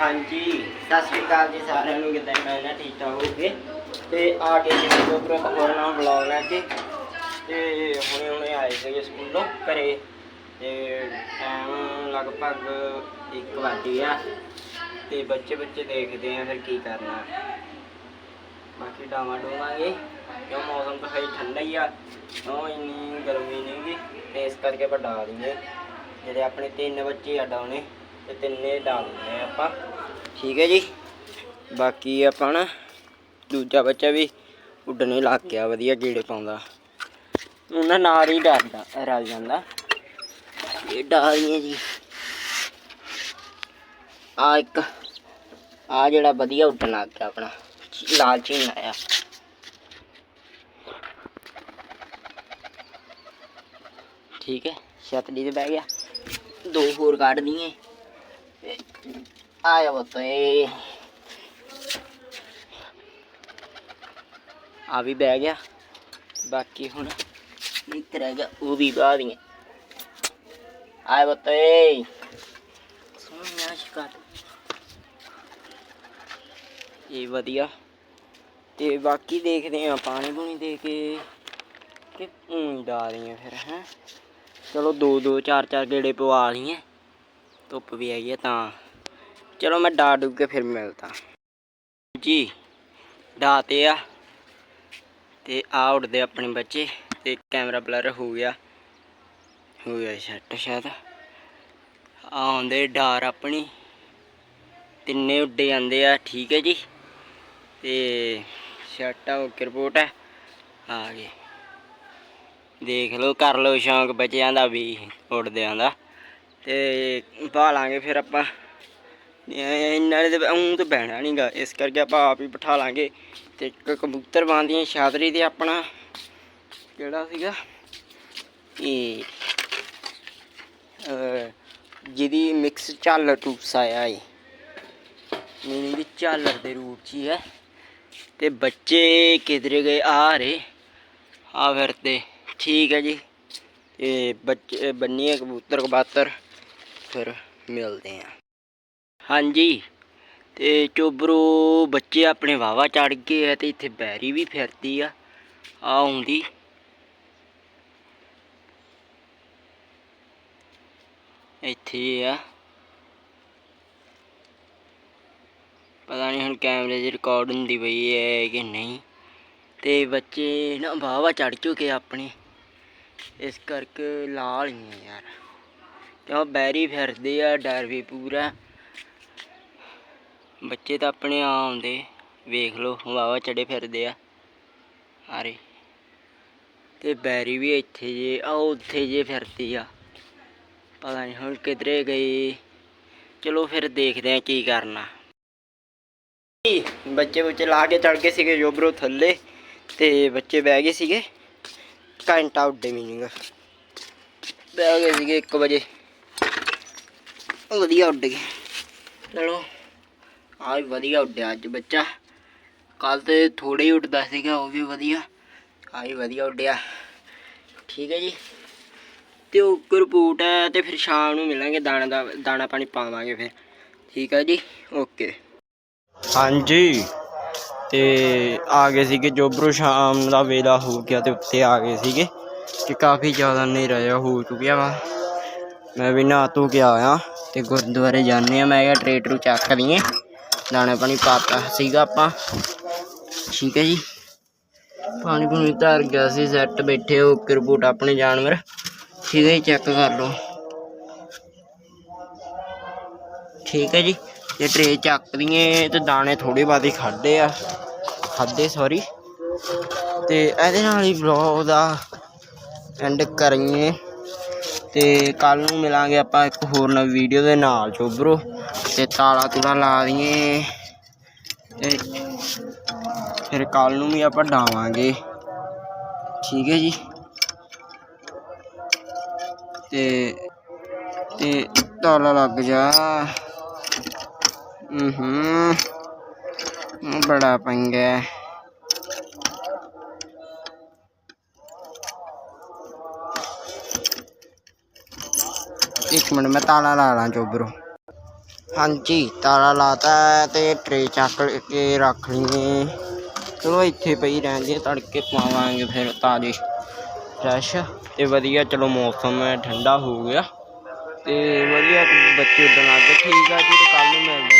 ਹਾਂਜੀ, ਸਤਿ ਸ਼੍ਰੀ ਅਕਾਲ ਜੀ ਸਾਰਿਆਂ ਨੂੰ ਕਿਦਾਂ ਮੈਂ ਨਾ ਠੀਕ ਠਾਕ ਹੋਗੇ ਤੇ ਆ ਕੇ ਜੀ ਉੱਪਰ ਹੋਰ ਨਵਾਂ ਬਲੌਗ ਲੈ ਕੇ। ਤੇ ਹੁਣੇ ਹੁਣੇ ਆਏ ਸੀਗੇ ਸਕੂਲੋਂ, ਘਰੇ। ਤੇ ਟਾਈਮ ਲਗਭਗ 1 ਵਜੇ ਆ ਤੇ ਬੱਚੇ ਬੱਚੇ ਦੇਖਦੇ ਆ ਫਿਰ ਕੀ ਕਰਨਾ। ਬਾਕੀ ਡਾਵਾਂ ਡੋਵਾਂਗੇ। ਕਿਉਂ ਮੌਸਮ ਤਾਂ ਹੈ ਠੰਡਾ ਹੀ ਆ। ਉਹ ਇੰਨੀ ਗਰਮੀ ਨਹੀਂ ਗੀ। ਤੇ ਇਸ ਕਰਕੇ ਵੱਡਾ ਡਾ ਦਿੰਦੇ ਜਿਹੜੇ ਆਪਣੇ ਤਿੰਨ ਬੱਚੇ ਆ ਡਾਉਣੇ। ਤੇ ਤਿੰਨੇ ਡਾ ਦਿੰਦੇ ਆਪਾਂ। ਠੀਕ ਹੈ ਜੀ। ਬਾਕੀ ਆਪਾਂ ਨਾ ਦੂਜਾ ਬੱਚਾ ਵੀ ਉੱਡਣੇ ਲੱਗ ਗਿਆ, ਵਧੀਆ ਗੇੜੇ ਪਾਉਂਦਾ। ਉਹਨਾਂ ਨਾਲ ਹੀ ਡਰਦਾ ਰਲ ਜਾਂਦਾ। ਇਹ ਡਾਲੀਆਂ ਜੀ। ਆ ਇੱਕ, ਆ ਜਿਹੜਾ ਵਧੀਆ ਉੱਡਣ ਲੱਗ ਗਿਆ ਆਪਣਾ, ਲਾਲ ਝੀਨਾ ਆਇਆ। ਠੀਕ ਹੈ ਛਤਰੀ ਤੇ ਬਹਿ ਗਿਆ। ਦੋ ਹੋਰ ਕੱਢ ਦਈਏ। ਆਇਆ ਬਤੇ ਆ ਵੀ ਬਹਿ ਗਿਆ ਬਾਕੀ ਹੁਣ ਇੱਕ ਰਹਿ ਗਿਆ ਉਹ ਵੀ ਬਾਹ ਦਈਏ ਆਇਆ ਬਤੇ ਸੋਹਣਾ ਸ਼ਿਕਾਟ ਇਹ ਵਧੀਆ ਤੇ ਬਾਕੀ ਦੇਖਦੇ ਆ ਪਾਣੀ ਪੂਣੀ ਦੇ ਕੇ ਕਿ ਊਂ ਡਾ ਰਹੀਆਂ ਫਿਰ ਹੈ ਚਲੋ ਦੋ ਦੋ ਚਾਰ ਚਾਰ ਗੇੜੇ ਪਵਾ ਲਈਏ ਧੁੱਪ ਵੀ ਹੈਗੀ ਆ ਤਾਂ। ਚਲੋ ਮੈਂ ਡਾ ਡੁੱਬ ਕੇ ਫਿਰ ਮਿਲਦਾ। ਜੀ ਡਾਤੇ ਆ। ਤੇ ਆ ਉੱਡਦੇ ਆਪਣੇ ਬੱਚੇ ਤੇ ਕੈਮਰਾ ਬਲਰ ਹੋ ਗਿਆ। ਹੋ ਗਿਆ ਸੈੱਟ ਸ਼ਾਇਦ। ਆਉਂਦੇ ਡਾਰ ਆਪਣੀ। ਤਿੰਨੇ ਉੱਡੇ ਜਾਂਦੇ ਆ, ਠੀਕ ਹੈ ਜੀ। ਤੇ ਸ਼ਰਟਾ ਓਕੇ ਰਿਪੋਰਟ ਹੈ ਆ ਗਏ। ਦੇਖ ਲਓ, ਕਰ ਲਓ ਸ਼ੌਂਕ ਬੱਚਿਆਂ ਦਾ ਵੀ, ਉੱਡਦਿਆਂ ਦਾ। ਤੇ ਭਾਲਾਂਗੇ ਫਿਰ ਆਪਾਂ। ਇਹ ਇਹਨਾਂ ਦੇ ਉਂ ਤਾਂ ਬਹਿਣਾ ਨਹੀਂਗਾ ਇਸ ਕਰਕੇ ਆਪਾਂ ਆਪ ਹੀ ਬਿਠਾ ਲਾਂਗੇ। ਤੇ ਇੱਕ ਕਬੂਤਰ ਬਾਂਦੀਆਂ ਛਾਤਰੀ ਤੇ ਆਪਣਾ ਕਿਹੜਾ ਸੀਗਾ? ਇਹ ਜਿਹਦੀ ਮਿਕਸ ਝਾਲਰ ਟੂਪਸ ਆਇਆ ਏ। ਮੀਨਿੰਗ ਦੀ ਝਾਲਰ ਦੇ ਰੂਪ 'ਚ ਹੀ ਹੈ। ਤੇ ਬੱਚੇ ਕਿਧਰੇ ਗਏ? ਆ ਰਹੇ। ਆ ਫਿਰ ਤੇ। ਠੀਕ ਹੈ ਜੀ। ਤੇ ਬੱਚੇ ਬੰਨੀਏ ਕਬੂਤਰ ਕਬਾਤਰ। ਫਿਰ ਮਿਲਦੇ ਆ ਹਾਂਜੀ, ਤੇ ਚੋਬਰੋ ਬੱਚੇ ਆਪਣੇ ਵਾਵਾ ਚੜ ਗਏ ਆ ਤੇ ਇੱਥੇ ਬੈਰੀ ਵੀ ਫਿਰਦੀ ਆ। ਆ ਆਉਂਦੀ। ਇੱਥੇ ਆ। ਪਤਾ ਨਹੀਂ ਹੁਣ ਕੈਮਰੇ 'ਚ ਰਿਕਾਰਡ ਹੁੰਦੀ ਪਈ ਹੈ ਕਿ ਨਹੀਂ। ਤੇ ਬੱਚੇ ਨਾ ਵਾਵਾ ਚੜ ਚੁੱਕੇ ਆਪਣੇ। ਇਸ ਕਰਕੇ ਲਾਲ ਹੀ ਆ ਯਾਰ। ਉਹ ਬੈਰੀ ਫਿਰਦੇ ਆ, ਡਰ ਵੀ ਪੂਰਾ। ਬੱਚੇ ਤਾਂ ਆਪਣੇ ਆ ਆਉਂਦੇ ਵੇਖ ਲਓ ਵਾਵਾ ਚੜੇ ਫਿਰਦੇ ਆ। ਆਰੇ। ਤੇ ਬੈਰੀ ਵੀ ਇੱਥੇ ਜੇ, ਆ ਉੱਥੇ ਜੇ ਫਿਰਦੀ ਆ। ਪਤਾ ਨਹੀਂ ਹੁਣ ਕਿਧਰੇ ਗਏ ਚਲੋ ਫਿਰ ਦੇਖਦੇ ਆ ਕੀ ਕਰਨਾ। ਬੱਚੇ ਬੱਚੇ ਲਾ ਕੇ ਚੜ ਗਏ ਸੀਗੇ ਜੋਬਰੋ ਥੱਲੇ, ਤੇ ਬੱਚੇ ਬਹਿ ਗਏ ਸੀਗੇ। ਘੰਟਾ ਉੱਡੇ ਮੀਨਿੰਗ ਬਹਿ ਗਏ ਸੀਗੇ 1 ਵਜੇ। ਵਧੀਆ ਉੱਡ ਗਏ। ਚਲੋ। ਆ ਵੀ ਵਧੀਆ ਉੱਡਿਆ ਅੱਜ ਬੱਚਾ। ਕੱਲ ਤੇ ਥੋੜੇ ਹੀ ਉੱਡਦਾ ਸੀਗਾ ਉਹ ਵੀ ਵਧੀਆ। ਆ ਵੀ ਵਧੀਆ ਉੱਡਿਆ। ਠੀਕ ਹੈ ਜੀ। ਤੇ ਉਹ ਰਿਪੋਰਟ ਹੈ ਤੇ ਫਿਰ ਸ਼ਾਮ ਨੂੰ ਮਿਲਾਂਗੇ ਦਾਣਾ ਦਾ ਦਾਣਾ ਪਾਣੀ ਪਾਵਾਂਗੇ ਫਿਰ। ਠੀਕ ਹੈ ਜੀ ਓਕੇ। ਹਾਂਜੀ। ਤੇ ਆ ਗਏ ਸੀਗੇ ਜੋਬਰੋ ਸ਼ਾਮ ਦਾ ਵੇਲਾ ਹੋ ਗਿਆ ਤੇ ਉੱਤੇ ਆ ਗਏ ਸੀਗੇ। ਕਿ ਕਾਫੀ ਜ਼ਿਆਦਾ ਹਨੇਰਾ ਜਿਹਾ ਹੋ ਚੁੱਕਿਆ ਵਾ। ਮੈਂ ਵੀ ਨਾ ਤੂੰ ਕੇ ਆਇਆ ਤੇ ਗੁਰਦੁਆਰੇ ਜਾਂਦੇ ਆ ਮੈਂ ਕਿਹਾ ਟਰੇਟ ਚੱਕ ਲਈਏ। ਦਾਣਾ ਪਾਣੀ ਪਾਤਾ ਸੀਗਾ ਆਪਾਂ। ਠੀਕ ਹੈ ਜੀ। ਪਾਣੀ ਪੂਣੀ ਧਰ ਗਿਆ ਸੀ ਸੈੱਟ ਬੈਠੇ ਹੋ ਕੇ ਰਿਪੋਰਟ ਆਪਣੇ ਜਾਨਵਰ। ਠੀਕ ਹੈ ਜੀ ਚੈੱਕ ਕਰ ਲਓ। ਠੀਕ ਹੈ ਜੀ। ਤੇ ਟਰੇ ਚੱਕ ਲਈਏ ਤੇ ਦਾਣੇ ਥੋੜੇ ਬਾਅਦ ਹੀ ਖਾਦੇ ਆ। ਖਾਦੇ ਸੌਰੀ ਤੇ ਇਹਦੇ ਨਾਲ ਹੀ ਵਲੌਗ ਦਾ ਐਂਡ ਕਰੀਏ। ਤੇ ਕੱਲ ਨੂੰ ਮਿਲਾਂਗੇ ਆਪਾਂ ਇੱਕ ਹੋਰ ਨਵੀਂ ਵੀਡੀਓ ਦੇ ਨਾਲ ਚੋਬਰੋ ਤੇ ਤਾਲਾ ਤੁਲਾ ਲਾ ਦਈਏ। ਤੇ ਫਿਰ ਕੱਲ ਨੂੰ ਵੀ ਆਪਾਂ ਡਾਵਾਂਗੇ। ਠੀਕ ਹੈ ਜੀ? ਤੇ ਤੇ ਤਾਲਾ ਲੱਗ ਜਾ। ਹੂੰ, ਬੜਾ ਪੰਗਾ। ਇੱਕ ਮਿੰਟ, ਮੈਂ ਤਾਲਾ ਲਾ ਲਾਂ ਚੋਬਰੋ ਹਾਂਜੀ, ਤਾਲਾ ਲਾਤਾ ਹੈ ਤੇ ਟਰੇ ਚੱਕ ਕੇ ਰੱਖ ਲਈਏ। ਚਲੋ ਇੱਥੇ ਪਈ ਰਹਿੰਦੀ ਹੈ ਤੜਕੇ ਪਾਵਾਂਗੇ ਫਿਰ ਤਾਜ਼ੀ ਫਰੈਸ਼ ਤੇ ਵਧੀਆ, ਚਲੋ ਮੌਸਮ ਠੰਡਾ ਹੋ ਗਿਆ। ਤੇ ਵਧੀਆ, ਬੱਚੇ ਉਡਣ ਲੱਗ ਗਏ। ਠੀਕ ਆ ਜੀ, ਤੇ ਕੱਲ ਨੂੰ ਮਿਲਦੇ